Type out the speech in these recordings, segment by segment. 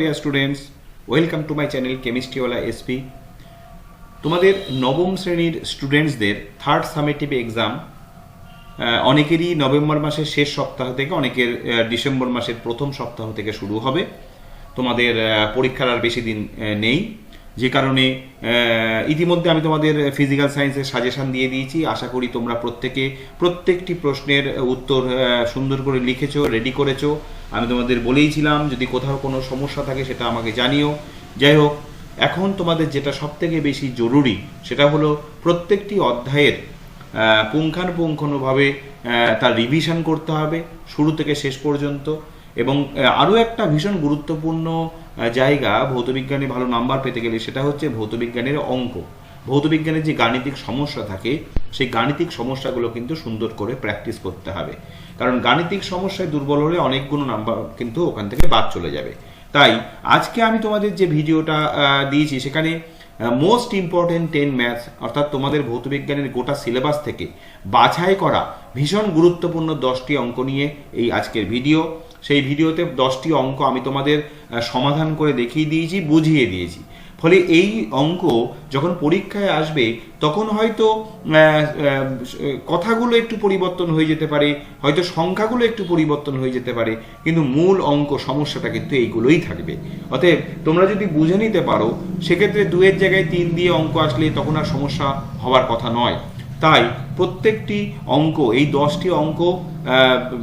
Dear students welcome to my channel কেমিস্ট্রিওয়ালা SP তোমাদের নবম শ্রেণির স্টুডেন্টসদের থার্ড সামেটিভ এক্সাম অনেকেরই নভেম্বর মাসের শেষ সপ্তাহ থেকে, অনেকের ডিসেম্বর মাসের প্রথম সপ্তাহ থেকে শুরু হবে। তোমাদের পরীক্ষার আর বেশি দিন নেই। যে কারণে ইতিমধ্যে আমি তোমাদের ফিজিক্যাল সায়েন্সের সাজেশন দিয়ে দিয়েছি। আশা করি তোমরা প্রত্যেকে প্রত্যেকটি প্রশ্নের উত্তর সুন্দর করে লিখেছো রেডি করেছ। আমি তোমাদের বলেইছিলাম যদি কোথাও কোনো সমস্যা থাকে সেটা আমাকে জানিও। যাই হোক, এখন তোমাদের যেটা সবথেকে বেশি জরুরি, সেটা হলো প্রত্যেকটি অধ্যায়ের পুঙ্খানুপুঙ্খানুভাবে তার রিভিশন করতে হবে, শুরু থেকে শেষ পর্যন্ত। এবং আরও একটা ভীষণ গুরুত্বপূর্ণ জায়গা ভৌতবিজ্ঞানে ভালো নাম্বার পেতে গেলে সেটা হচ্ছে ভৌতবিজ্ঞানের অঙ্ক। ভৌতবিজ্ঞানের যে গাণিতিক সমস্যা থাকে, সেই গাণিতিক সমস্যাগুলো কিন্তু সুন্দর করে প্র্যাকটিস করতে হবে। কারণ গাণিতিক সমস্যায় দুর্বল হলে অনেকগুলো নাম্বার কিন্তু ওখান থেকে বাদ চলে যাবে। তাই, আজকে আমি তোমাদের যে ভিডিওটা দিয়েছি, সেখানে মোস্ট ইম্পর্টেন্ট টেন ম্যাথস অর্থাৎ তোমাদের ভৌতবিজ্ঞানের গোটা সিলেবাস থেকে বাছাই করা ভীষণ গুরুত্বপূর্ণ দশটি অঙ্ক নিয়ে এই আজকের ভিডিও সেই ভিডিওতে দশটি অঙ্ক আমি তোমাদের সমাধান করে দেখিয়ে দিয়েছি, বুঝিয়ে দিয়েছি। ফলে এই অঙ্ক যখন পরীক্ষায় আসবে, তখন হয়তো কথাগুলো একটু পরিবর্তন হয়ে যেতে পারে, হয়তো সংখ্যাগুলো একটু পরিবর্তন হয়ে যেতে পারে, কিন্তু মূল অঙ্ক সমস্যাটা কিন্তু এইগুলোই থাকবে। অতএব তোমরা যদি বুঝে নিতে পারো, সেক্ষেত্রে দুয়ের জায়গায় তিন দিয়ে অঙ্ক আসলে তখন আর সমস্যা হওয়ার কথা নয়। তাই প্রত্যেকটি অঙ্ক, এই দশটি অঙ্ক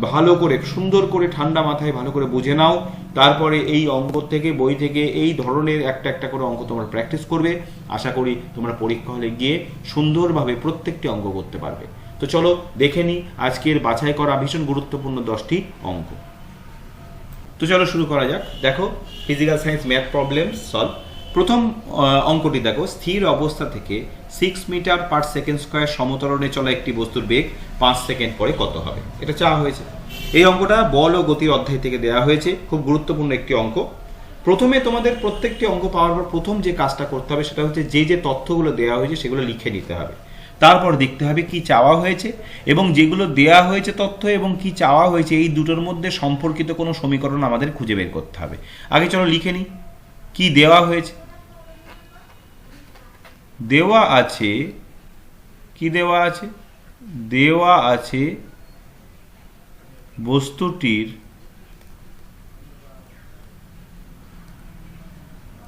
ভালো করে, সুন্দর করে ঠান্ডা মাথায় ভালো করে বুঝে নাও। তারপরে এই অঙ্ক থেকে, বই থেকে, এই ধরনের একটা একটা করে অঙ্ক তোমরা প্র্যাকটিস করবে। আশা করি তোমরা পরীক্ষা হলে গিয়ে সুন্দরভাবে প্রত্যেকটি অঙ্ক করতে পারবে। তো চলো দেখে নিই আজকের বাছাই করা ভীষণ গুরুত্বপূর্ণ দশটি অঙ্ক। তো চলো শুরু করা যাক। দেখো physical science math problem solve প্রথম অঙ্কটি দেখো। স্থির অবস্থা থেকে six metre per second square সমতরণে চলা একটি বস্তুর বেগ পাঁচ সেকেন্ড পরে কত হবে? এটা চাওয়া হয়েছে। এই অঙ্কটা বল ও গতির অধ্যায় থেকে দেওয়া হয়েছে। খুব গুরুত্বপূর্ণ একটি অঙ্ক। প্রথমে তোমাদের প্রত্যেকটি অঙ্ক পাওয়ার পর প্রথম যে কাজটা করতে হবে সেটা হচ্ছে যে যে তথ্যগুলো দেওয়া হয়েছে সেগুলো লিখে নিতে হবে। তারপর দেখতে হবে কি চাওয়া হয়েছে এবং যেগুলো দেয়া হয়েছে তথ্য এবং কি চাওয়া হয়েছে এই দুটোর মধ্যে সম্পর্কিত কোনো সমীকরণ আমাদের খুঁজে বের করতে হবে। আগে চলো লিখে নিই। কি দেওয়া হয়েছে? দেওয়া আছে, কি দেওয়া আছে? দেওয়া আছে বস্তুটির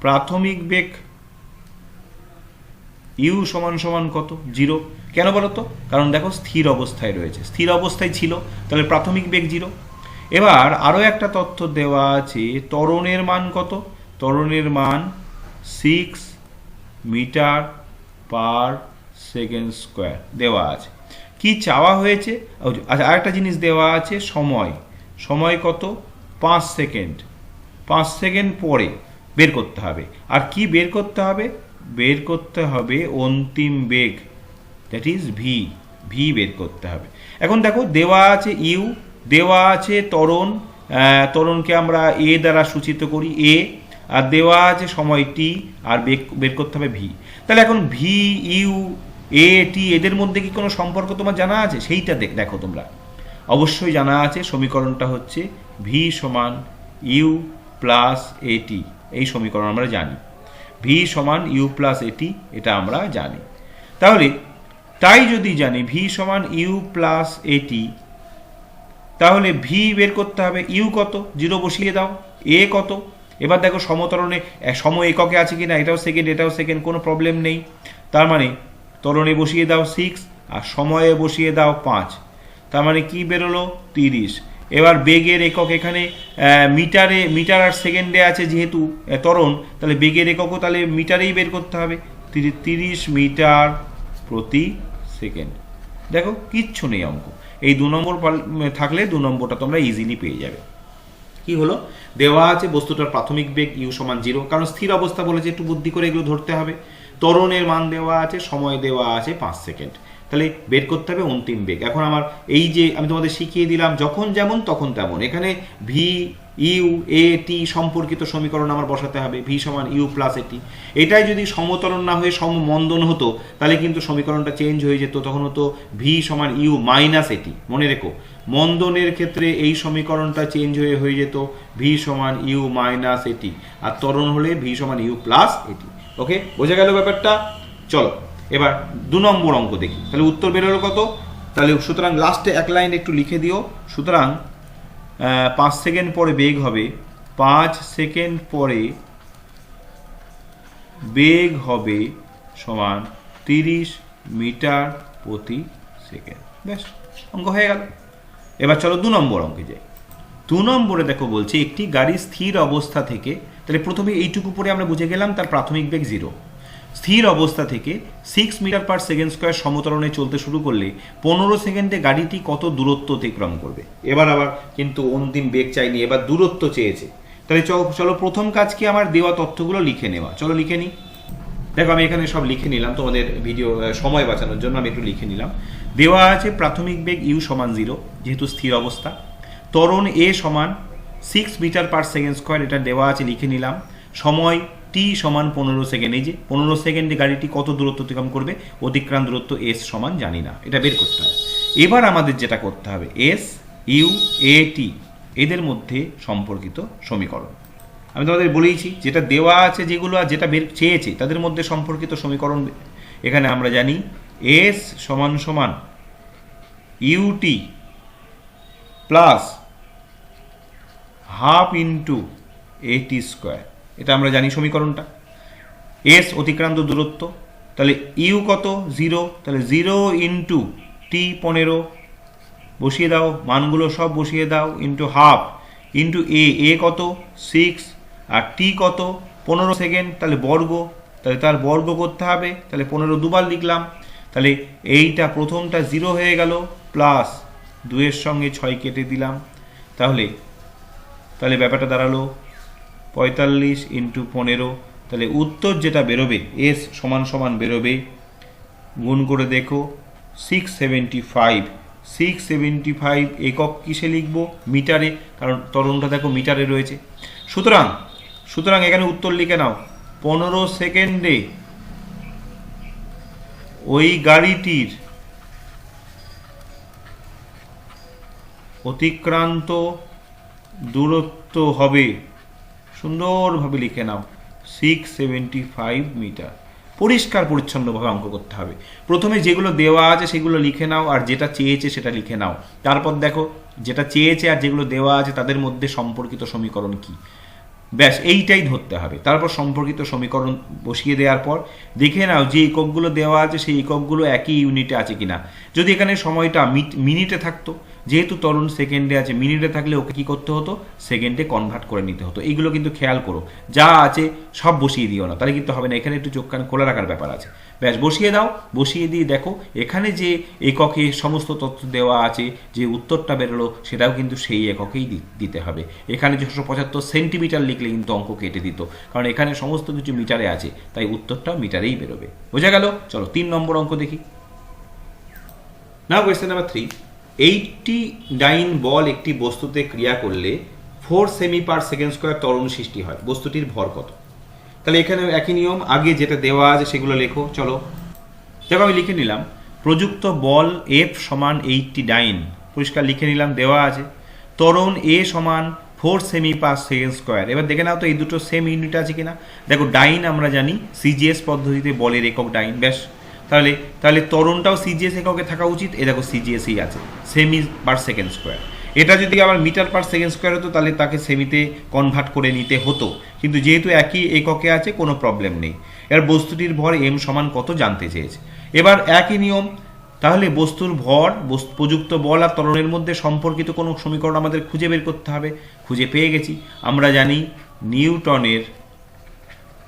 প্রাথমিক বেগ ইউ সমান সমান কত? জিরো। কেন বলো তো? কারণ দেখো স্থির অবস্থায় রয়েছে। স্থির অবস্থায় ছিল, তাহলে প্রাথমিক বেগ জিরো। এবার আরও একটা তথ্য দেওয়া আছে, ত্বরণের মান কত? ত্বরণের মান six metre per second square দেওয়া আছে। কি চাওয়া হয়েছে? আচ্ছা আরেকটা জিনিস দেওয়া আছে, সময়। সময় কত? পাঁচ সেকেন্ড। পাঁচ সেকেন্ড পরে বের করতে হবে। আর কি বের করতে হবে? বের করতে হবে অন্তিম বেগ। দ্যাট ইজ ভি ভি বের করতে হবে। এখন দেখো, দেওয়া আছে ইউ দেওয়া আছে ত্বরণ। তরণকে আমরা এ দ্বারা সূচিত করি এ আর দেওয়া আছে সময় টি আর বের- বের করতে হবে ভি তাহলে এখন ভি ইউ এ টি এদের মধ্যে কি কোনো সম্পর্ক তোমার জানা আছে? সেইটা দেখ, দেখো তোমরা। অবশ্যই জানা আছে, সমীকরণটা হচ্ছে ভি সমান ইউ প্লাস এটি এই সমীকরণ আমরা জানি। ভি সমান ইউ প্লাস এটি এটা আমরা জানি। তাহলে, তাই যদি জানি ভি সমান ইউ প্লাস এটি তাহলে ভি বের করতে হবে ইউ কত? জিরো বসিয়ে দাও। এ কত? এবার দেখো সমতরণে সম এককে আছে কিনা, এটাও সেকেন্ড এটাও সেকেন্ড কোনো প্রবলেম নেই। তার মানে তরণে বসিয়ে দাও সিক্স আর সময়ে বসিয়ে দাও পাঁচ। তার মানে কি বেরোলো? তিরিশ। এবার বেগের একক এখানে মিটারে, মিটার আর সেকেন্ডে আছে যেহেতু তরণ, তাহলে বেগের এককও তাহলে মিটারেই বের করতে হবে। তিরি- তিরিশ মিটার প্রতি সেকেন্ড দেখো, কিচ্ছু নেই অঙ্ক। এই দু নম্বর থাকলে দু নম্বরটা তোমরা ইজিলি পেয়ে যাবে। কি হলো? দেওয়া আছে বস্তুটার প্রাথমিক বেগ ইউ সমান জিরো। কারণ স্থির অবস্থা বলেছে, একটু বুদ্ধি করে এগুলো ধরতে হবে। তরণের মান দেওয়া আছে, সময় দেওয়া আছে পাঁচ সেকেন্ড। তাহলে বের করতে হবে অন্তিম বেগ। এখন আমার এই যে আমি তোমাদের শিখিয়ে দিলাম, যখন যেমন তখন তেমন। এখানে ভি ইউ এ টি সম্পর্কিত সমীকরণ আমার বসাতে হবে। ভি সমান ইউ প্লাস এটি এটাই যদি সমতরণ না হয়ে সমমন্দন হতো, তাহলে কিন্তু সমীকরণটা চেঞ্জ হয়ে যেত। তখন হতো ভি সমান ইউ মাইনাস এটি মনে রেখো। মন্দনের ক্ষেত্রে এই সমীকরণটা চেঞ্জ হয়ে হয়ে যেত। ভি সমান ইউ মাইনাস এটি আর ত্বরণ হলে ভি সমান ইউ প্লাস এটি ওকে বোঝা গেল ব্যাপারটা? চলো, এবার দু নম্বর অঙ্ক দেখি। তাহলে উত্তর বেরোলো কত? তাহলে সুতরাং লাস্টে এক লাইন একটু লিখে দিও। সুতরাং পাঁচ সেকেন্ড পরে বেগ হবে। পাঁচ সেকেন্ড পরে বেগ হবে সমান তিরিশ মিটার প্রতি সেকেন্ড ব্যাস, অঙ্ক হয়ে গেল। এবার চলো দু নম্বর অঙ্কে যাই। দু নম্বরে দেখো বলছে, একটি গাড়ি স্থির অবস্থা থেকে, তাহলে প্রথমে এইটুকু পরে আমরা বুঝে গেলাম, তার প্রাথমিক বেগ জিরো স্থির অবস্থা থেকে six metre per second square সমতরণে চলতে শুরু করলে পনেরো সেকেন্ডে গাড়িটি কত দূরত্ব অতিক্রম করবে? এবার আবার কিন্তু অন্তিম বেগ চাইনি, এবার দূরত্ব চেয়েছে। তাহলে চলো প্রথম কাজ কি আমার দেওয়া তথ্যগুলো লিখে নেওয়া। চলো লিখে নিই দেখো আমি এখানে সব লিখে নিলাম, তোমাদের ভিডিও সময় বাঁচানোর জন্য আমি একটু লিখে নিলাম। দেওয়া আছে প্রাথমিক বেগ ইউ সমান জিরো, যেহেতু স্থির অবস্থা। ত্বরণ এ সমান six metre per second square এটা দেওয়া আছে, লিখে নিলাম। সময় টি সমান পনেরো সেকেন্ড এই যে পনেরো সেকেন্ডে গাড়িটি কত দূরত্ব অতিক্রম করবে? অতিক্রান্ত দূরত্ব এস সমান জানি না, এটা বের করতে হবে। এবার আমাদের যেটা করতে হবে এস ইউ এ টি এদের মধ্যে সম্পর্কিত সমীকরণ। আমি তোমাদের বলেইছি, যেটা দেওয়া আছে যেগুলো আর যেটা বের চেয়েছে, তাদের মধ্যে সম্পর্কিত সমীকরণ এখানে আমরা জানি এস সমান সমান U T plus half into A T square এটা আমরা জানি সমীকরণটা। এস অতিক্রান্ত দূরত্ব, তাহলে ইউ কত? জিরো তাহলে জিরো ইন্টু টি পনেরো। বসিয়ে দাও, মানগুলো সব বসিয়ে দাও into half into A A কত? সিক্স আর টি কত? পনেরো সেকেন্ড তাহলে বর্গ। তাহলে তার বর্গ করতে হবে। তাহলে পনেরো দুবার লিখলাম। তাহলে এইটা প্রথমটা জিরো হয়ে গেল প্লাস দুয়ের সঙ্গে ছয় কেটে দিলাম। তাহলে তাহলে ব্যাপারটা দাঁড়াল পঁয়তাল্লিশ ইন্টু পনেরো। তাহলে উত্তর যেটা বেরোবে এস সমান সমান বেরোবে, গুণ করে দেখো six seventy five six seventy five একক কিসে লিখব? মিটারে, কারণ তরণটা দেখো মিটারে রয়েছে। সুতরাং সুতরাং এখানে উত্তর লিখে নাও, পনেরো সেকেন্ডে ওই গাড়িটির অতিক্রান্ত দূরত্ব হবে। সুন্দরভাবে লিখে নাও। সিক্স সেভেন্টি ফাইভ মিটার পরিষ্কার, পরিচ্ছন্নভাবে অঙ্ক করতে হবে। প্রথমে যেগুলো দেওয়া আছে সেগুলো লিখে নাও, আর যেটা চেয়েছে সেটা লিখে নাও। তারপর দেখো, যেটা চেয়েছে আর যেগুলো দেওয়া আছে তাদের মধ্যে সম্পর্কিত সমীকরণ কি? ব্যাস, এইটাই ধরতে হবে। তারপর সম্পর্কিত সমীকরণ বসিয়ে দেওয়ার পর দেখে নাও যে এককগুলো দেওয়া আছে, সেই এককগুলো একই ইউনিটে আছে কিনা। যদি এখানে সময়টা মিনিটে থাকতো, যেহেতু তরুণ সেকেন্ডে আছে মিনিটে থাকলে ওকে কী করতে হতো? সেকেন্ডে কনভার্ট করে নিতে হতো। এইগুলো কিন্তু খেয়াল করো। যা আছে সব বসিয়ে দিও না, তাহলে কিন্তু হবে না। এখানে একটু চোখ কান খোলা রাখার ব্যাপার আছে। ব্যাস, বসিয়ে দাও, বসিয়ে দিয়ে দেখো, এখানে যে এককে সমস্ত তথ্য দেওয়া আছে, যে উত্তরটা বেরোলো, সেটাও কিন্তু সেই এককেই দিতে হবে। এখানে ছশো পঁচাত্তর সেন্টিমিটার লিখলে কিন্তু অঙ্ক কেটে দিত, কারণ এখানে সমস্ত কিছু মিটারে আছে, তাই উত্তরটাও মিটারেই বেরোবে। বোঝা গেল? চলো, তিন নম্বর অঙ্ক দেখি। না question number three eighty dyne বল একটি বস্তুতে ক্রিয়া করলে ফোর সেমি পার সেকেন্ড স্কোয়ার ত্বরণ সৃষ্টি হয়। বস্তুটির ভর কত? তাহলে এখানে একই নিয়ম, আগে যেটা দেওয়া আছে সেগুলো লেখো, চলো। দেখো আমি লিখে নিলাম, প্রযুক্ত বল এফ সমান এইটটি ডাইন পরিষ্কার লিখে নিলাম, দেওয়া আছে। ত্বরণ এ সমান ফোর সেমি পার সেকেন্ড স্কোয়ার এবার দেখে নাও তো, এই দুটো সেম ইউনিট আছে কিনা। দেখো, ডাইন আমরা জানি সিজিএস পদ্ধতিতে বলের একক ডাইন, ব্যাস। তাহলে তাহলে ত্বরণটাও সিজিএস এককে থাকা উচিত, এ দেখো সিজিএসই আছে সেমি পার সেকেন্ড স্কোয়ার এটা যদি আবার মিটার পার সেকেন্ড স্কোয়ার হতো, তাহলে তাকে সেমিতে কনভার্ট করে নিতে হতো। কিন্তু যেহেতু একই এককে আছে, কোনো প্রবলেম নেই। এর বস্তুটির ভর এম সমান কত জানতে চেয়েছে। এবার একই নিয়ম, তাহলে বস্তুর ভর প্রযুক্ত বল আর ত্বরণের মধ্যে সম্পর্কিত কোনো সমীকরণ আমাদের খুঁজে বের করতে হবে। খুঁজে পেয়ে গেছি। আমরা জানি নিউটনের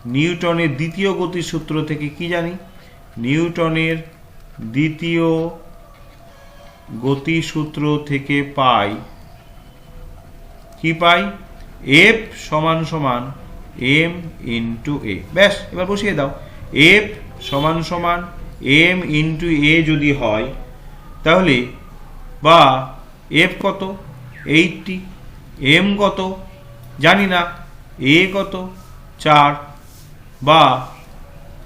নিউটনের দ্বিতীয় গতির সূত্র থেকে কি জানি? নিউটনের দ্বিতীয় গতিসূত্র থেকে পাই। কি পাই? এফ সমান সমান এম ইন্টু এ ব্যাস, এবার বসিয়ে দাও। এফ সমান সমান এম ইন্টু এ যদি হয়, তাহলে বা এফ কত? এইটটি এম কত? জানি না। এ কত? চার। বা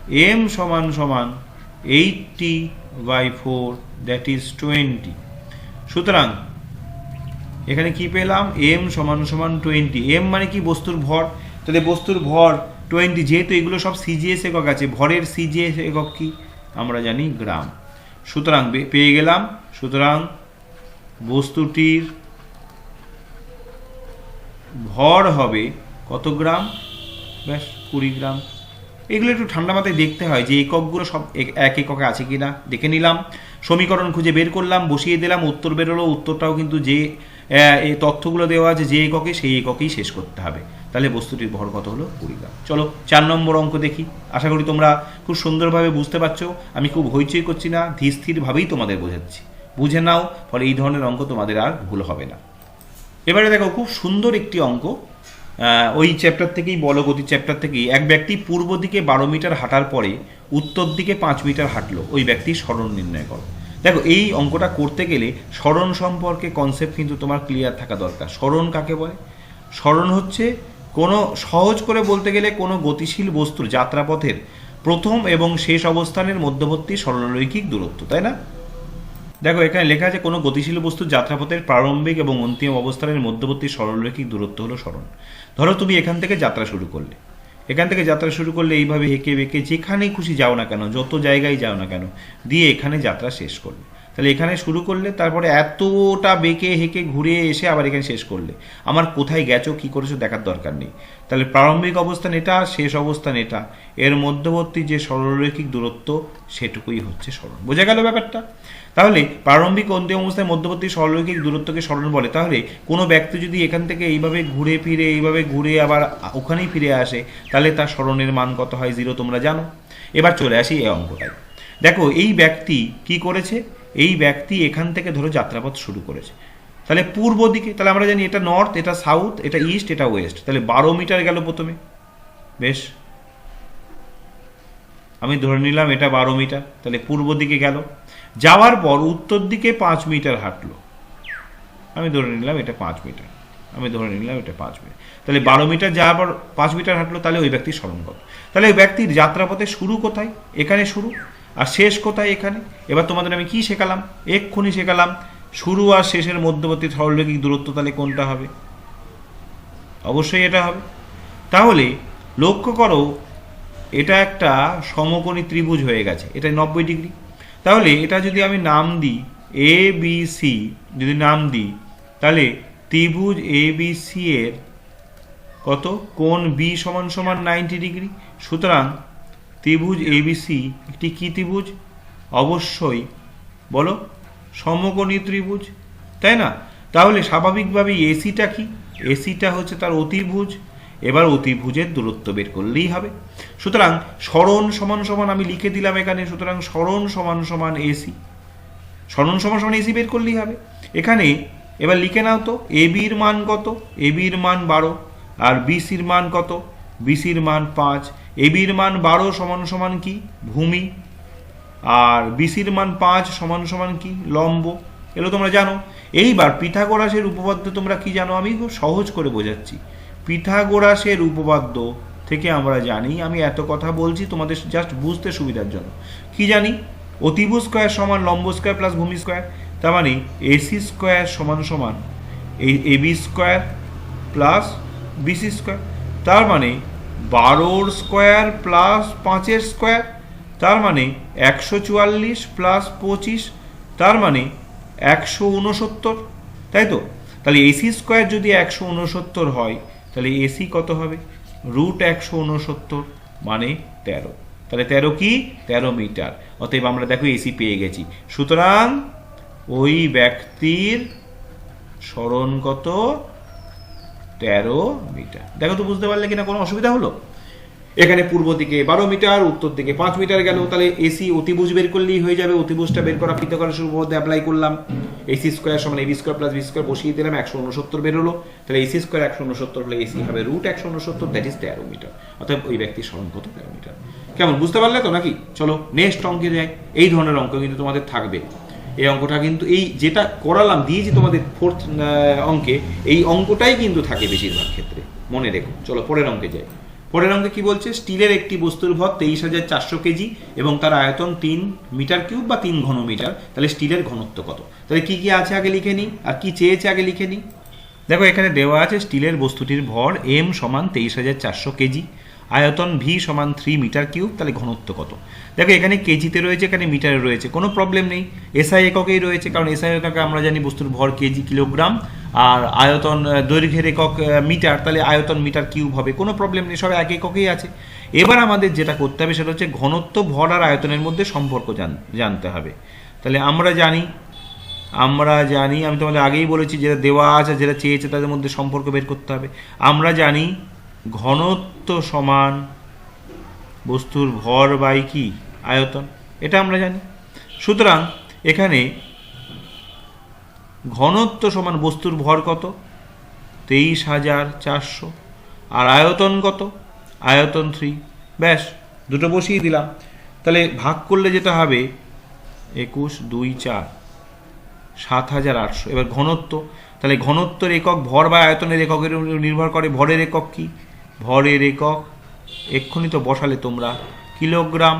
এম সমান সমান eighty by four that is twenty সুতরাং, এখানে কি পেলাম? এম সমান সমান টোয়েন্টি এম মানে কি? বস্তুর ভর। তাহলে বস্তুর ভর টোয়েন্টি যেহেতু এগুলো সব সিজিএস একক আছে, ভরের সিজিএস একক কি? আমরা জানি গ্রাম। সুতরাং পেয়ে গেলাম। সুতরাং বস্তুটির ভর হবে কত গ্রাম? ব্যাস কুড়ি গ্রাম। এগুলো একটু ঠান্ডা মাথায় দেখতে হয় যে এককগুলো সব এক- এক এককে আছে কি না দেখে নিলাম, সমীকরণ খুঁজে বের করলাম, বসিয়ে দিলাম, উত্তর বেরোলো, উত্তরটাও কিন্তু যে এই তথ্যগুলো দেওয়া আছে যে এককে, সেই এককেই শেষ করতে হবে। তাহলে বস্তুটির ভর কত হলো? কুড়ি গ্রাম। চলো, চার নম্বর অঙ্ক দেখি। আশা করি তোমরা খুব সুন্দরভাবে বুঝতে পারছ। আমি খুব হইচই করছি না, ধীর স্থিরভাবেই তোমাদের বোঝাচ্ছি। বুঝে নাও, ফলে এই ধরনের অঙ্ক তোমাদের আর ভুল হবে না। এবারে দেখো, খুব সুন্দর একটি অঙ্ক। ওই চ্যাপ্টার থেকেই বলগতির চ্যাপ্টার থেকেই, এক ব্যক্তি পূর্ব দিকে বারো মিটার হাঁটার পরে উত্তর দিকে পাঁচ মিটার হাঁটলো। ওই ব্যক্তি স্মরণ নির্ণয় করো। দেখো, এই অঙ্কটা করতে গেলে স্মরণ সম্পর্কে কনসেপ্ট কিন্তু তোমার ক্লিয়ার থাকা দরকার। স্মরণ কাকে বলে? স্মরণ হচ্ছে কোনো, সহজ করে বলতে গেলে কোনো গতিশীল বস্তুর যাত্রাপথের প্রথম এবং শেষ অবস্থানের মধ্যবর্তী সরলরৈখিক দূরত্ব, তাই না? দেখো, এখানে লেখা আছে, কোনো গতিশীল বস্তুর যাত্রাপথের প্রারম্ভিক এবং অন্তিম অবস্থানের মধ্যবর্তী সরলরৈখিক দূরত্ব হলো স্মরণ। ধরো, তুমি এখান থেকে যাত্রা শুরু করলে। এখান থেকে যাত্রা শুরু করলে এইভাবে হেঁকে বেঁকে যেখানেই খুশি যাও না কেন, যত জায়গায় যাও না কেন, দিয়ে এখানে যাত্রা শেষ করলে। তাহলে এখানে শুরু করলে, তারপরে এতটা বেঁকে হেঁকে ঘুরে এসে আবার এখানে শেষ করলে। আমার কোথায় গেছো, কি করেছ দেখার দরকার নেই। তাহলে প্রারম্ভিক অবস্থান এটা, শেষ অবস্থান এটা। এর মধ্যবর্তী যে সরলরৈখিক দূরত্ব, সেটুকুই হচ্ছে স্মরণ। বোঝা গেল ব্যাপারটা? তাহলে প্রারম্ভিক অন্তিম অবস্থায় মধ্যবর্তী সরলরৈখিক দূরত্বকে স্মরণ বলে। তাহলে কোনো ব্যক্তি যদি এখান থেকে এইভাবে ঘুরে ফিরে, এইভাবে ঘুরে আবার ওখানেই ফিরে আসে, তাহলে তার স্মরণের মান কত হয় জিরো তোমরা জানো। এবার চলে আসি এই অঙ্কটায়। দেখো, এই ব্যক্তি কি করেছে? এই ব্যক্তি এখান থেকে ধরো যাত্রাপথ শুরু করেছে। তাহলে পূর্ব দিকে, তাহলে আমরা জানি এটা নর্থ এটা সাউথ এটা ইস্ট এটা ওয়েস্ট তাহলে বারো মিটার গেল প্রথমে। বেশ। আমি ধরে নিলাম এটা বারো মিটার। তাহলে পূর্ব দিকে গেল। যাওয়ার পর উত্তর দিকে পাঁচ মিটার হাঁটলো। আমি ধরে নিলাম এটা পাঁচ মিটার। আমি ধরে নিলাম এটা পাঁচ মিটার। তাহলে বারো মিটার যাওয়ার পর পাঁচ মিটার হাঁটলো, তাহলে ওই ব্যক্তির স্মরণ কত তাহলে ওই ব্যক্তির যাত্রাপথে শুরু কোথায়? এখানে শুরু আর শেষ কোথায় এখানে? এবার তোমাদের আমি কি শেখালাম? এক্ষুনি শেখালাম, শুরু আর শেষের মধ্যবর্তী সরলরৈখিক দূরত্ব তাহলে কোনটা হবে? অবশ্যই এটা হবে। তাহলে লক্ষ্য করো, এটা একটা সমকোণী ত্রিভুজ হয়ে গেছে। এটা নব্বই ডিগ্রি। তাহলে এটা যদি আমি নাম দিই এ বি সি যদি নাম দিই, তাহলে ত্রিভুজ এ বি সি এর কত? কোন বি সমান সমান নাইনটি ডিগ্রি সুতরাং ত্রিভুজ এবিসি একটি কি ত্রিভুজ? অবশ্যই বলো, সমকোণী ত্রিভুজ, তাই না? তাহলে স্বাভাবিকভাবেই এসিটা কি? এসিটা হচ্ছে তার অতিভুজ। এবার অতিভুজের দূরত্ব বের করলেই হবে। সুতরাং স্মরণ সমান সমান আমি লিখে দিলাম এখানে, সুতরাং স্মরণ সমান সমান এসি স্মরণ সমান সমান এসি বের করলেই হবে। এখানে এবার লিখে নাও তো এবির মান কত? এবির মান বারো। আর বিসির মান কত? বিসির মান পাঁচ। এবির মান বারো সমান সমান কি? ভূমি। আর বিসির মান পাঁচ সমান সমান কি? লম্ব। এগুলো তোমরা জানো। এইবার পিথাগোরাসের উপপাদ্য তোমরা কি জানো? আমি খুব সহজ করে বোঝাচ্ছি। পিথাগোরাসের উপপাদ্য থেকে আমরা জানি, আমি এত কথা বলছি তোমাদের জাস্ট বুঝতে সুবিধার জন্য। কি জানি? অতিভুজ স্কোয়ার সমান লম্ব স্কোয়ার প্লাস ভূমি স্কোয়ার। তার মানে এসি স্কোয়ার সমান সমান এই A B square plus B C square. তার মানে বারোর স্কোয়ার প্লাস পাঁচের স্কোয়ার। তার মানে একশো চুয়াল্লিশ প্লাস পঁচিশ। তার মানে একশো উনসত্তর। তাই তো? তাহলে এসি স্কোয়ার যদি একশো উনসত্তর হয় তাহলে এসি কত হবে? রুট একশো উনসত্তর মানে তেরো। তাহলে তেরো কি? তেরো মিটার। অতএব আমরা দেখো এসি পেয়ে গেছি। সুতরাং ওই ব্যক্তির স্মরণ কত? তেরো মিটার। দেখো তো বুঝতে পারলে কিনা কোনো অসুবিধা হলো? এখানে পূর্ব দিকে বারো মিটার, উত্তর দিকে পাঁচ মিটার গেল। তাহলে এসি অতিভুজ বের করলেই হয়ে যাবে। অতিভুজটা বের করা পিতাগরাসের উপপাদ্যে অ্যাপ্লাই করলাম। এসি স্কোয়ার সমান A B square plus B square বসিয়ে দিলাম, একশো উনসত্তর বেরোলো তাহলে এসি স্কোয়ার একশো উনসত্তর হলে এসি হবে রুট একশো উনসত্তর দ্যাট ইজ তেরো মিটার। অর্থাৎ ওই ব্যক্তির স্মরণ কত? তেরো মিটার। কেমন, বুঝতে পারলে তো নাকি? চলো নেক্সট অঙ্কে যাই। এই ধরনের অঙ্ক কিন্তু তোমাদের থাকবে। এই অঙ্কটা কিন্তু এই যেটা করালাম, দিয়েছি তোমাদের ফোর্থ অঙ্কে, এই অঙ্কটাই কিন্তু থাকে বেশিরভাগ ক্ষেত্রে। মনে রেখো। চলো, পরের অঙ্কে যাই। পরের অঙ্কে কি বলছে? স্টিলের একটি বস্তুর ভর তেইশ হাজার চারশো কেজি এবং তার আয়তন তিন মিটার কিউব বা তিন ঘন মিটার তাহলে স্টিলের ঘনত্ব কত? তাহলে কি কি আছে আগে লিখে নিই? আর কি চেয়েছে আগে লিখে নিই? দেখো, এখানে দেওয়া আছে স্টিলের বস্তুটির ভর এম সমান তেইশ হাজার চারশো কেজি। আয়তন ভি সমান থ্রি মিটার কিউব তাহলে ঘনত্ব কত? দেখো, এখানে কেজিতে রয়েছে, এখানে মিটারে রয়েছে, কোনো প্রবলেম নেই। এসআই এককেই রয়েছে, কারণ এসআই এককে আমরা জানি বস্তুর ভর কেজি কিলোগ্রাম আর আয়তন দৈর্ঘ্যের একক মিটার তাহলে আয়তন মিটার কিউব হবে, কোনো প্রবলেম নেই, সব এক এককেই আছে। এবার আমাদের যেটা করতে হবে, সেটা হচ্ছে ঘনত্ব, ভর আর আয়তনের মধ্যে সম্পর্ক জান- জানতে হবে। তাহলে আমরা জানি আমরা জানি, আমি তোমাদের আগেই বলেছি, যেটা দেওয়া আছে, যেটা চেয়েছে, তাদের মধ্যে সম্পর্ক বের করতে হবে। আমরা জানি ঘনত্ব সমান বস্তুর ভর বাই কি? আয়তন। এটা আমরা জানি। সুতরাং এখানে ঘনত্ব সমান বস্তুর ভর কত? তেইশ হাজার চারশো। আর আয়তন কত? আয়তন থ্রি ব্যাস, দুটো বসিয়ে দিলাম। তাহলে ভাগ করলে যেটা হবে, একুশ দুই চার। সাত হাজার আটশো। এবার ঘনত্ব। তাহলে ঘনত্বের একক ভর বা আয়তনের এককের নির্ভর করে, ভরের একক কি? ভরের একক, এক্ষুনি তো বসালে তোমরা। কিলোগ্রাম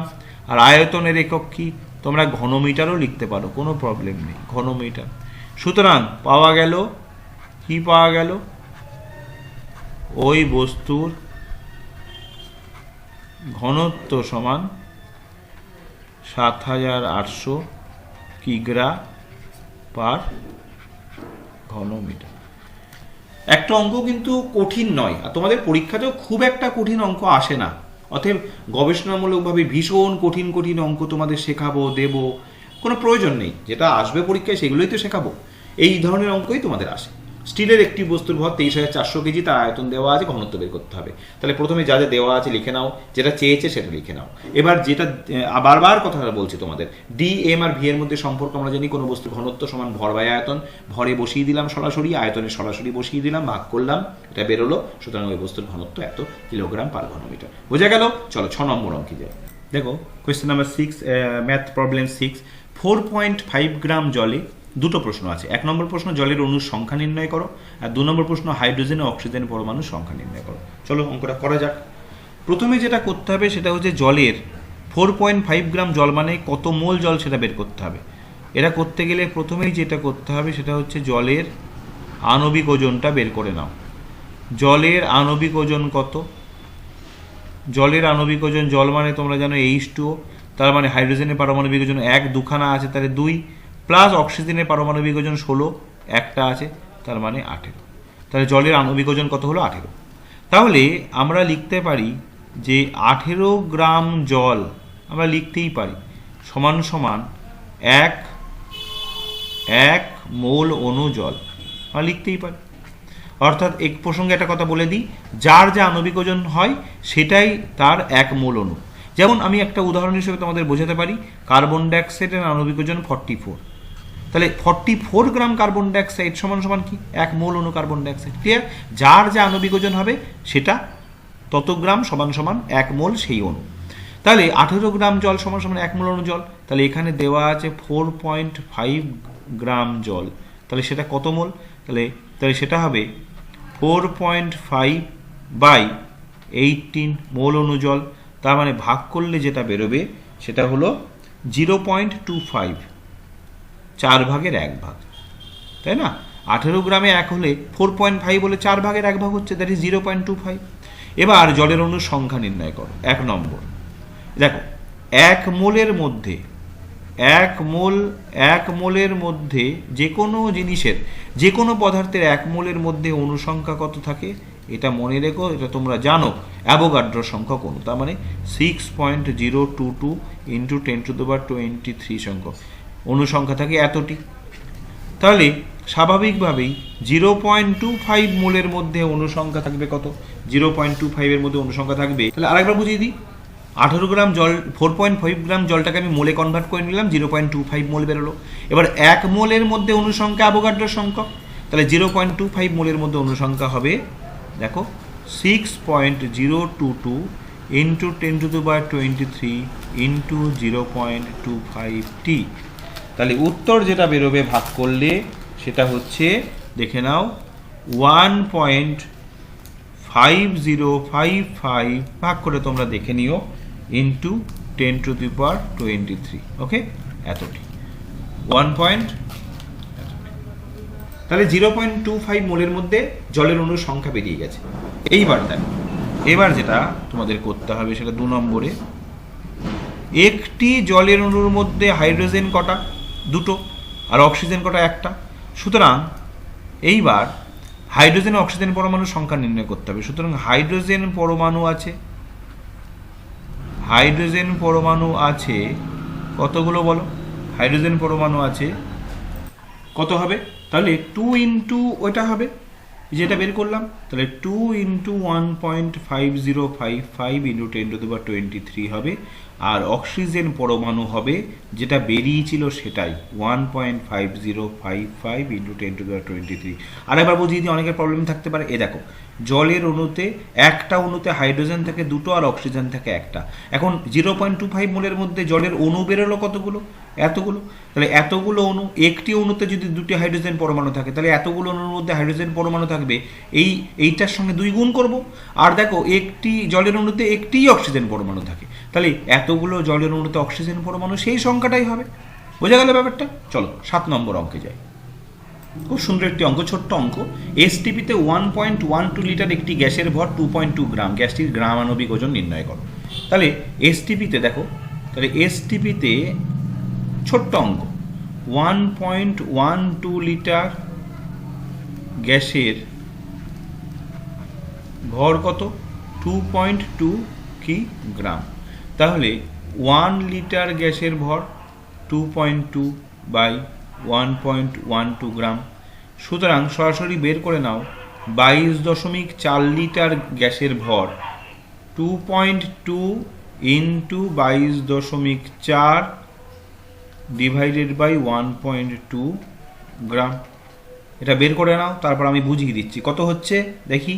আর আয়তনের একক কি? তোমরা ঘনমিটারও লিখতে পারো, কোনো প্রবলেম নেই, ঘনমিটার। সুতরাং পাওয়া গেল, কি পাওয়া গেল? ওই বস্তুর ঘনত্ব সমান সাত হাজার আটশো কিগ্রা পার ঘনমিটার। একটা অঙ্ক কিন্তু কঠিন নয়। আর তোমাদের পরীক্ষাতেও খুব একটা কঠিন অঙ্ক আসে না। অতএব গবেষণামূলকভাবে ভীষণ কঠিন কঠিন অঙ্ক তোমাদের শেখাবো, দেব। কোনো প্রয়োজন নেই। যেটা আসবে পরীক্ষায় সেগুলোই তো শেখাবো। এই ধরনের অঙ্কই তোমাদের আসে। স্টিলের একটি বস্তুর ভর তেইশ হাজার চারশো কেজি, তার আয়তন দেওয়া আছে ঘনত্ব বের করতে হবে। তাহলে প্রথমে যা যা দেওয়া আছে লিখে নাও, যেটা চেয়েছে সেটা লিখে নাও। এবার যেটা বারবার কথাটা বলছি তোমাদের। ডি এম আর ভি এর মধ্যে সম্পর্ক আমরা জানি, কোনো বস্তুর ঘনত্ব সমান ভর বাই আয়তন। ভরে বসিয়ে দিলাম সরাসরি আয়তনে সরাসরি বসিয়ে দিলাম, ভাগ করলাম, এটা বেরোলো। সুতরাং ওই বস্তুর ঘনত্ব এত কিলোগ্রাম পার ঘনমিটার। বোঝা গেল? চলো, ছ নম্বর অঙ্কে যাই। দেখো question number six math problem six four point five gram জলে দুটো প্রশ্ন আছে। এক নম্বর প্রশ্ন, জলের অণুর সংখ্যা নির্ণয় করো। আর দু নম্বর প্রশ্ন, হাইড্রোজেন ও অক্সিজেন পরমাণুর সংখ্যা নির্ণয় করো। চলো অঙ্কটা করা যাক। প্রথমে যেটা করতে হবে সেটা হচ্ছে জলের ফোর পয়েন্ট ফাইভ গ্রাম জল মানে কত মোল জল সেটা বের করতে হবে। এটা করতে গেলে প্রথমেই যেটা করতে হবে সেটা হচ্ছে জলের আণবিক ওজনটা বের করে নাও। জলের আণবিক ওজন কত? জলের আণবিক ওজন জল মানে তোমরা জানো এইচ টু তার মানে হাইড্রোজেনের পারমাণবিক ওজন এক, দুখানা আছে, তাহলে দুই। প্লাস অক্সিজেনের পারমাণবিক ওজন ষোলো, একটা আছে, তার মানে আঠেরো। তাহলে জলের আণবিক ওজন কত হলো? আঠেরো। তাহলে আমরা লিখতে পারি যে আঠেরো গ্রাম জল আমরা লিখতেই পারি, সমান সমান এক এক মোল অণু জল আমরা লিখতেই পারি। অর্থাৎ এক প্রসঙ্গে একটা কথা বলে দিই, যার যা আণবিক ওজন হয় সেটাই তার এক মূল অণু। যেমন আমি একটা উদাহরণ হিসেবে তোমাদের বোঝাতে পারি, কার্বন ডাইঅক্সাইডের আণবিক ওজন ফর্টি ফোর। তাহলে forty four gram carbon dioxide সমান সমান কি? এক মোল অণু কার্বন ডাইঅক্সাইড ক্লিয়ার যার যা আণবিক ওজন হবে, সেটা তত গ্রাম সমান সমান এক মোল সেই অণু। তাহলে আঠেরো গ্রাম জল সমান সমান এক মোল অণু জল, তাহলে এখানে দেওয়া আছে ফোর পয়েন্ট ফাইভ গ্রাম জল। তাহলে সেটা কত মোল? তাহলে তাহলে সেটা হবে four point five by eighteen mole অণু জল। তার মানে ভাগ করলে যেটা বেরোবে, সেটা হলো জিরো পয়েন্ট টু ফাইভ চার ভাগের এক ভাগ। তাই না? আঠেরো গ্রামে এক হলে ফোর পয়েন্ট ফাইভ হলে চার ভাগের এক ভাগ হচ্ছে that is zero point two five এবার জলের অণুর সংখ্যা নির্ণয় করো, এক নম্বর। দেখো, এক মোলের মধ্যে, এক মোল, এক মোলের মধ্যে যে কোনো জিনিসের যে কোনো পদার্থের এক মোলের মধ্যে অনুসংখ্যা কত থাকে? এটা মনে রেখো, এটা তোমরা জানো। অ্যাভোগাড্র সংখ্যা অনু তার মানে six point zero two two into ten to দেবার টোয়েন্টি থ্রি সংখ্যক। অনুসংখ্যা থাকে এতটি। তাহলে স্বাভাবিকভাবেই জিরো পয়েন্ট টু ফাইভ মোলের মধ্যে অনুসংখ্যা থাকবে কত? জিরো পয়েন্ট টু ফাইভের মধ্যে অনুসংখ্যা থাকবে। তাহলে আরেকবার বুঝিয়ে দিই। আঠেরো গ্রাম জল ফোর পয়েন্ট ফাইভ গ্রাম জলটাকে আমি মোলে কনভার্ট করে নিলাম, zero point two five mole বেরোলো। এবার এক মোলের মধ্যে অনুসংখ্যা অ্যাভোগাড্র সংখ্যক, তাহলে জিরো পয়েন্ট টু ফাইভ মোলের মধ্যে অনুসংখ্যা হবে, দেখো six point zero two two into ten two দু বার twenty three into zero point two five টি তাহলে উত্তর যেটা বেরোবে ভাগ করলে, সেটা হচ্ছে, দেখে নাও one point five zero five five ভাগ করে তোমরা দেখে নিও into ten to the power twenty three okay এতটি। ওয়ান পয়েন্ট তাহলে জিরো পয়েন্ট টু ফাইভ মোলের মধ্যে জলের অণুর সংখ্যা বেরিয়ে গেছে। এইবার দেখো, এবার যেটা তোমাদের করতে হবে, সেটা দু নম্বরে, একটি জলের অণুর মধ্যে হাইড্রোজেন কটা? দুটো আর অক্সিজেন কটা একটা। সুতরাং এইবার হাইড্রোজেন অক্সিজেন পরমাণুর সংখ্যা নির্ণয় করতে হবে। সুতরাং হাইড্রোজেন পরমাণু আছে, হাইড্রোজেন পরমাণু আছে, কতগুলো বলো? হাইড্রোজেন পরমাণু আছে, কত হবে? তাহলে টু ইন্টু ওইটা হবে যেটা বের করলাম, তাহলে two into one point five zero five five into ten two দেবার টোয়েন্টি থ্রি হবে। আর অক্সিজেন পরমাণু হবে, যেটা বেরিয়েছিল সেটাই। One point five zero five five into ten two twenty three আর একবার বুঝিয়ে দিই, অনেকের প্রবলেম থাকতে পারে। এ দেখো, জলের অণুতে একটা অণুতে হাইড্রোজেন থাকে দুটো আর অক্সিজেন থাকে একটা। এখন জিরো পয়েন্ট টু ফাইভ মোলের মধ্যে জলের অণু বেরোলো কতগুলো? এতগুলো। তাহলে এতগুলো অণু, একটি অণুতে যদি দুটি হাইড্রোজেন পরমাণু থাকে, তাহলে এতগুলো অণুর মধ্যে হাইড্রোজেন পরমাণু থাকবে, এই, এইটার সঙ্গে দুই গুণ করব। আর দেখো, একটি জলের অণুতে একটিই অক্সিজেন পরমাণু থাকে। তাহলে এতগুলো জলের অণুতে অক্সিজেন পরমাণু সেই সংখ্যাটাই হবে। বোঝা গেল ব্যাপারটা? চলো, সাত নম্বর অঙ্কে যাই। খুব সুন্দর একটি অঙ্ক, ছোট্ট অঙ্ক। এসটিপিতে one point one two litre একটি গ্যাসের ভর টু পয়েন্ট টু গ্রাম। গ্যাসটির গ্রাম আণবিক ওজন নির্ণয় করো। তাহলে এসটিপিতে দেখো, তাহলে এসটিপিতে ছোট্ট অঙ্ক। One point one two litre গ্যাসের ভর কত? টু পয়েন্ট টু কি? গ্রাম। তাহলে ওয়ান লিটার গ্যাসের ভর two point two by one point one two gram. সুতরাং সরাসরি বের করে নাও বাইশ দশমিক চার লিটার গ্যাসের ভর টু পয়েন্ট টু ইন্টু বাইশ দশমিক চার divided by one point two gram. এটা বের করে নাও, তারপর আমি বুঝিয়ে দিচ্ছি। কত হচ্ছে? দেখি।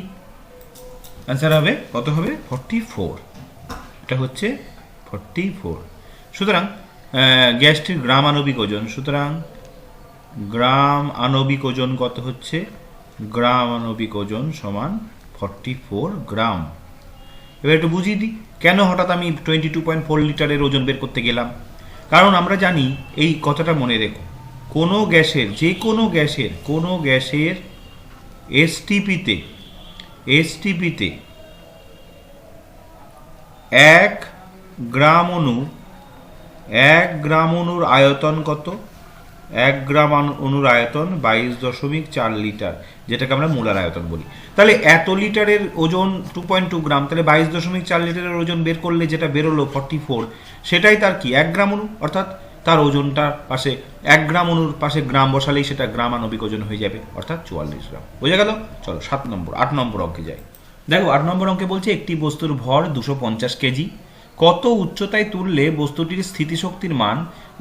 অ্যান্সার হবে? কত হবে? ফর্টি ফোর এটা হচ্ছে ফর্টি ফোর সুতরাং গ্যাসটির গ্রাম আণবিক ওজন, সুতরাং গ্রাম আণবিক ওজন কত হচ্ছে? গ্রাম আণবিক ওজন সমান ফর্টি ফোর গ্রাম। এবার একটু বুঝিয়ে দিই, কেন হঠাৎ আমি টোয়েন্টি টু পয়েন্ট ফোর লিটারের ওজন বের করতে গেলাম? কারণ আমরা জানি, এই কথাটা মনে রেখো, কোনো গ্যাসের, যে কোনো গ্যাসের কোনো গ্যাসের এসটিপিতে এসটিপিতে এক গ্রাম অণু এক গ্রাম অণুর আয়তন কত? এক গ্রাম অণুর আয়তন বাইশ দশমিক চার লিটার, যেটাকে আমরা মোলার আয়তন বলি। তাহলে এত লিটারের ওজন টু পয়েন্ট টু গ্রাম, তাহলে বাইশ দশমিক চার লিটারের ওজন বের করলে যেটা বেরোলো ফর্টি ফোর সেটাই তার কি? এক গ্রাম অণু অর্থাৎ তার ওজনটার পাশে, এক গ্রাম অণুর পাশে গ্রাম বসালেই সেটা গ্রাম আণবিক ওজন হয়ে যাবে, অর্থাৎ চুয়াল্লিশ গ্রাম। বোঝা গেল? চলো, সাত নম্বর, আট নম্বর অঙ্কে যাই। দেখো, আট নম্বর অঙ্কে বলছে একটি বস্তুর ভর দুশো পঞ্চাশ কেজি। কত উচ্চতায় তুললে বস্তুটির স্থিতিশক্তির মান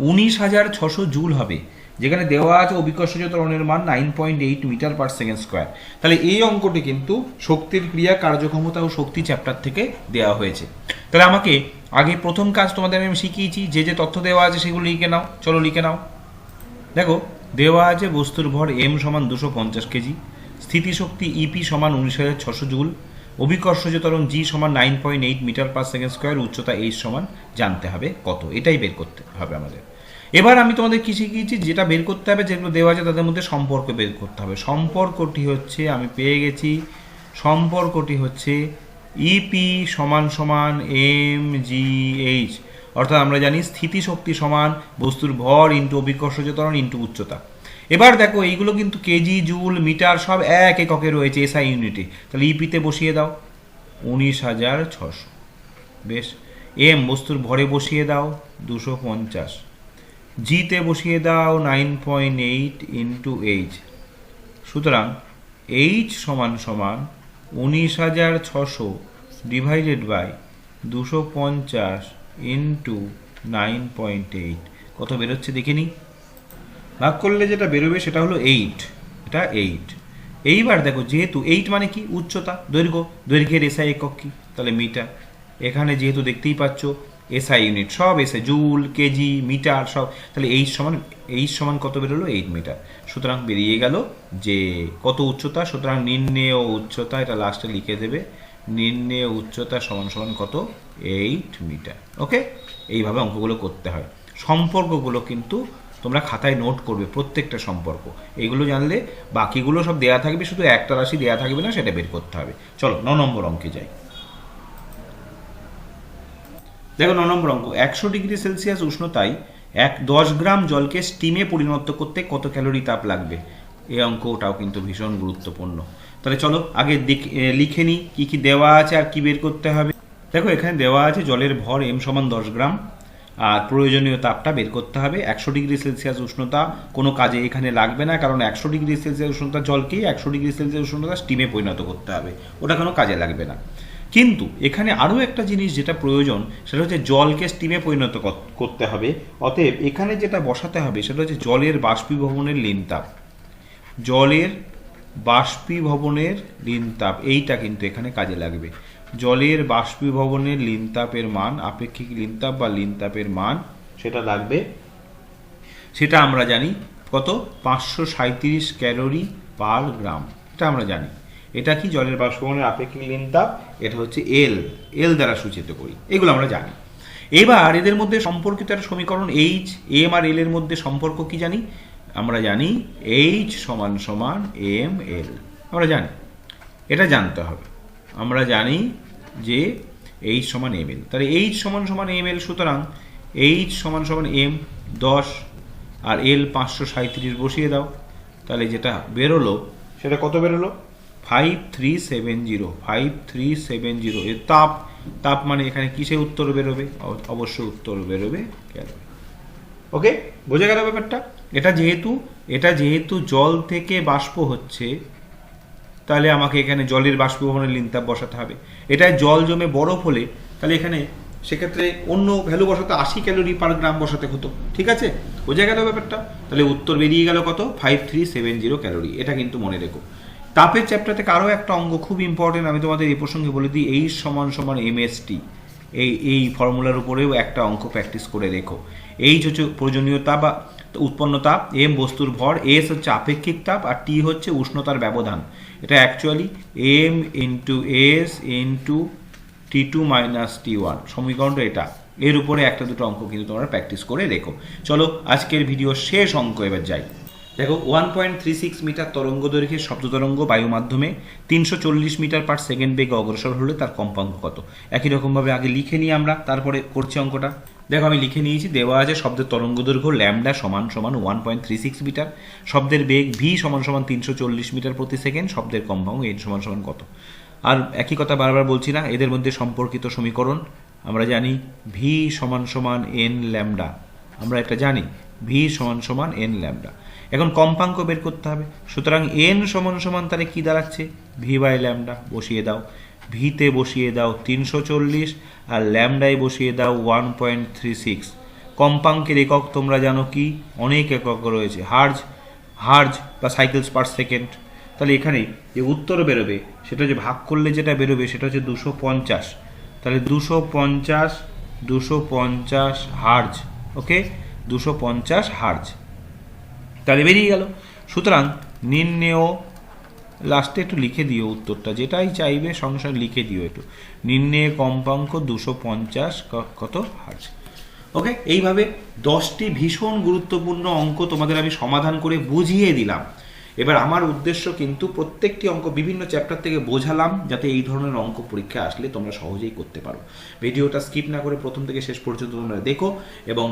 উনিশ হাজার ছশো জুল হবে? যেখানে দেওয়া আছে অভিকর্ষজ ত্বরণের মান nine point eight metre per second square. তাহলে এই অঙ্কটি কিন্তু শক্তির ক্রিয়া, কার্যক্ষমতা ও শক্তি চ্যাপ্টার থেকে দেওয়া হয়েছে। তাহলে আমাকে আগে প্রথম কাজ তোমাদের আমি শিখিয়েছি, যে যে তথ্য দেওয়া আছে সেগুলো লিখে নাও। চলো লিখে নাও। দেখো, দেওয়া আছে বস্তুর ভর এম সমান দুশো পঞ্চাশ কেজি, স্থিতিশক্তি ইপি সমান উনিশ হাজার ছশো জুল। অভিকর্ষজ ত্বরণ জি সমান nine point eight metre per second square উচ্চতা এইচ সমান, জানতে হবে কত। এটাই বের করতে হবে আমাদের। এবার আমি তোমাদের কি শিখিয়েছি, যেটা বের করতে হবে, যেগুলো দেওয়া আছে তাদের মধ্যে সম্পর্ক বের করতে হবে। সম্পর্কটি হচ্ছে, আমি পেয়ে গেছি, সম্পর্কটি হচ্ছে ইপি সমান সমান এম জি এইচ অর্থাৎ আমরা জানি স্থিতিশক্তি সমান বস্তুর ভর ইন্টু অভিকর্ষজ ত্বরণ ইন্টু উচ্চতা। এবার দেখো, এইগুলো কিন্তু কেজি, জুল, মিটার সব এক এককে রয়েছে এসআই ইউনিটে তাহলে ইপিতে বসিয়ে দাও, উনিশ হাজার ছশো। বেশ এম বস্তুর ভরে বসিয়ে দাও, দুশো পঞ্চাশ। জিতে বসিয়ে দাও nine point eight into H সুতরাং এইচ সমান সমান উনিশ হাজার ছশো ডিভাইডেড বাই দুশো পঞ্চাশ ইন্টু নাইন পয়েন্ট এইট কত বেরোচ্ছে দেখে নিই। ভাগ করলে যেটা বেরোবে সেটা হলো এইট এটা এইট এইবার দেখো যেহেতু এইট মানে কি? উচ্চতা, দৈর্ঘ্য। দৈর্ঘ্যের এসআই একক কি? তাহলে মিটার এখানে যেহেতু দেখতেই পাচ্ছ এসআই ইউনিট সব এসে জুল কেজি মিটার সব। তাহলে এইচ সমান এইচ সমান কত বেরোলো? এইট মিটার সুতরাং বেরিয়ে গেল যে কত উচ্চতা? সুতরাং নির্ণেয় উচ্চতা, এটা লাস্টে লিখে দেবে। নির্ণেয় উচ্চতা সমান সমান কত? এইট মিটার ওকে এইভাবে অঙ্কগুলো করতে হয়। সম্পর্কগুলো কিন্তু খাতায় নোট করবে প্রত্যেকটা সম্পর্ক। এগুলো জানলে বাকিগুলো সব দেয়া থাকবে, শুধু একটা রাশি দেয়া থাকবে না, সেটা বের করতে হবে। চলো, ন নম্বর অঙ্কে যাই। দেখো, ন নম্বর অঙ্ক। একশো ডিগ্রি সেলসিয়াস উষ্ণতায় এক দশ গ্রাম জলকে স্টিমে পরিণত করতে কত ক্যালোরি তাপ লাগবে? এই অঙ্কটাও কিন্তু ভীষণ গুরুত্বপূর্ণ। তাহলে চলো, আগে লিখে নিই, কী কী দেওয়া আছে আর কি বের করতে হবে। দেখো, এখানে দেওয়া আছে জলের ভর এম সমান দশ গ্রাম। আর প্রয়োজনীয় তাপটা বের করতে হবে। একশো ডিগ্রি সেলসিয়াস উষ্ণতা কোনো কাজে এখানে লাগবে না, কারণ একশো ডিগ্রি সেলসিয়াস উষ্ণতা জলকেই একশো ডিগ্রি সেলসিয়াস উষ্ণতা স্টিমে পরিণত করতে হবে। ওটা কোনো কাজে লাগবে না। কিন্তু এখানে আরও একটা জিনিস যেটা প্রয়োজন, সেটা হচ্ছে জলকে স্টিমে পরিণত করতে হবে। অতএব এখানে যেটা বসাতে হবে, সেটা হচ্ছে জলের বাষ্পীভবনের লিন তাপ। জলের বাষ্পীভবনের লিন তাপ, এইটা কিন্তু এখানে কাজে লাগবে। জলের বাষ্পীভবনের লিন তাপের মান, আপেক্ষিক লিন তাপ বা লিন তাপের মান, সেটা লাগবে। সেটা আমরা জানি কত? পাঁচশো সাঁত্রিশ ক্যালোরি পার গ্রাম। এটা আমরা জানি। এটা কি? জলের বাষ্পীভবনের আপেক্ষিক লিন তাপ এটা হচ্ছে এল এল দ্বারা সূচিত করি। এগুলো আমরা জানি। এবার এদের মধ্যে সম্পর্কিত একটা সমীকরণ এইচ এম আর এল এর মধ্যে সম্পর্ক কি জানি? আমরা জানি এইচ সমান সমান এম এল আমরা জানি। এটা জানতে হবে। আমরা জানি যে এইচ সমান এম এল তাহলে এইচ সমান সমান এম এল সুতরাং এইচ সমান সমান এম দশ আর এল পাঁচশো সাঁত্রিশ বসিয়ে দাও। তাহলে যেটা বেরোলো, সেটা কত বেরোলো? Five three seven zero five three seven zero এর তাপ তাপ মানে এখানে কিসে উত্তর বেরোবে? অ- অবশ্যই উত্তর বেরোবে ওকে বোঝা গেল ব্যাপারটা? এটা যেহেতু এটা যেহেতু জল থেকে বাষ্প হচ্ছে তাহলে আমাকে এখানে জলের বাষ্পীভবনের লিনতাপ বসাতে হবে। এটায় জল জমে বরফ হলে তাহলে এখানে সেক্ষেত্রে অন্য ভ্যালু বসাতে আশি ক্যালোরি পার গ্রাম বসাতে হতো। ঠিক আছে? বোঝা গেল ব্যাপারটা? তাহলে উত্তর বেরিয়ে গেল কত? Five three seven zero calorie এটা কিন্তু মনে রেখো। তাপের চ্যাপ্টার থেকে আরও একটা অঙ্গ খুব ইম্পর্টেন্ট আমি তোমাদের এই প্রসঙ্গে বলে দিই, এই সমান সমান এমএসটি এই এই ফর্মুলার উপরেও একটা অঙ্ক প্র্যাকটিস করে রেখো। এইচ হচ্ছে প্রয়োজনীয় তাপ বা উৎপন্ন তাপ এম বস্তুর ভর এস হচ্ছে আপেক্ষিক তাপ, আর টি হচ্ছে উষ্ণতার ব্যবধান। এটা actually M into S into T two minus T one সমীকরণটা এটা। এর উপরে একটা দুটো অঙ্ক কিন্তু তোমরা প্র্যাকটিস করে রেখো। চলো, আজকের ভিডিও শেষ অঙ্ক এবার যাই। দেখো one point three six metre তরঙ্গ দৈর্ঘ্যের শব্দ তরঙ্গ বায়ু মাধ্যমে তিনশো চল্লিশ মিটার পার সেকেন্ড বেগে অগ্রসর হলে তার কম্পাঙ্ক কত? একই রকমভাবে আগে লিখে নিই আমরা, তারপরে করছি অঙ্কটা। দেখো, আমি লিখে নিয়েছি, দেওয়া আছে শব্দের তরঙ্গ দৈর্ঘ্য ল্যামডা সমান সমান one point three six metre. শব্দের বেগ ভি সমান সমান তিনশো চল্লিশ মিটার প্রতি সেকেন্ড, শব্দের কম্পাঙ্ক এন সমান সমান কত? আর একই কথা বারবার বলছি না, এদের মধ্যে সম্পর্কিত সমীকরণ, আমরা জানি ভি সমান সমান এন ল্যামডা আমরা এটা জানি ভি সমান সমান এন ল্যামডা এখন কম্পাঙ্ক বের করতে হবে। সুতরাং এন সমান সমান তাহলে কী দাঁড়াচ্ছে? ভি বাই ল্যামডা বসিয়ে দাও। ভিতে বসিয়ে দাও তিনশো চল্লিশ আর ল্যামডায় বসিয়ে দাও ওয়ান পয়েন্ট থ্রি সিক্স। কম্পাঙ্কের একক তোমরা জানো কি? অনেক একক রয়েছে। হার্জ হার্জ বা সাইকেলস পার সেকেন্ড। তাহলে এখানে যে উত্তর বেরোবে, সেটা হচ্ছে ভাগ করলে যেটা বেরোবে, সেটা হচ্ছে দুশো পঞ্চাশ। তাহলে দুশো পঞ্চাশ দুশো পঞ্চাশ হার্জ, ওকে? দুশো পঞ্চাশ হার্জ। তাহলে বেরিয়ে গেল। সুতরাং নির্ণেয় লাস্টে একটু লিখে দিও উত্তরটা। যেটাই চাইবে সঙ্গে সঙ্গে লিখে দিও একটু। নিম্নে কম্পাঙ্ক দুশো পঞ্চাশ কত? হার্জ ওকে এইভাবে দশটি ভীষণ গুরুত্বপূর্ণ অঙ্ক তোমাদের আমি সমাধান করে বুঝিয়ে দিলাম। এবার আমার উদ্দেশ্য কিন্তু প্রত্যেকটি অঙ্ক বিভিন্ন চ্যাপ্টার থেকে বোঝালাম যাতে এই ধরনের অঙ্ক পরীক্ষা আসলে তোমরা সহজেই করতে পারো। ভিডিওটা স্কিপ না করে প্রথম থেকে শেষ পর্যন্ত তোমরা দেখো এবং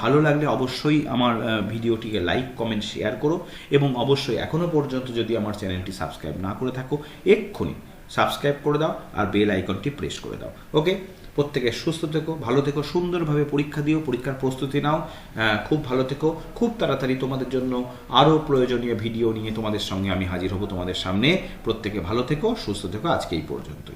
ভালো লাগলে অবশ্যই আমার ভিডিওটিকে লাইক কমেন্ট শেয়ার করো এবং অবশ্যই এখনও পর্যন্ত যদি আমার চ্যানেলটি সাবস্ক্রাইব না করে থাকো, এক্ষুনি সাবস্ক্রাইব করে দাও আর বেল আইকনটি প্রেস করে দাও। ওকে প্রত্যেকে সুস্থ থেকো ভালো থেকো সুন্দরভাবে পরীক্ষা দিও পরীক্ষার প্রস্তুতি নাও আহ, খুব ভালো থেকো খুব তাড়াতাড়ি তোমাদের জন্য আরও প্রয়োজনীয় ভিডিও নিয়ে তোমাদের সঙ্গে আমি হাজির হব তোমাদের সামনে। প্রত্যেকে ভালো থেকো সুস্থ থেকো আজকে এই পর্যন্ত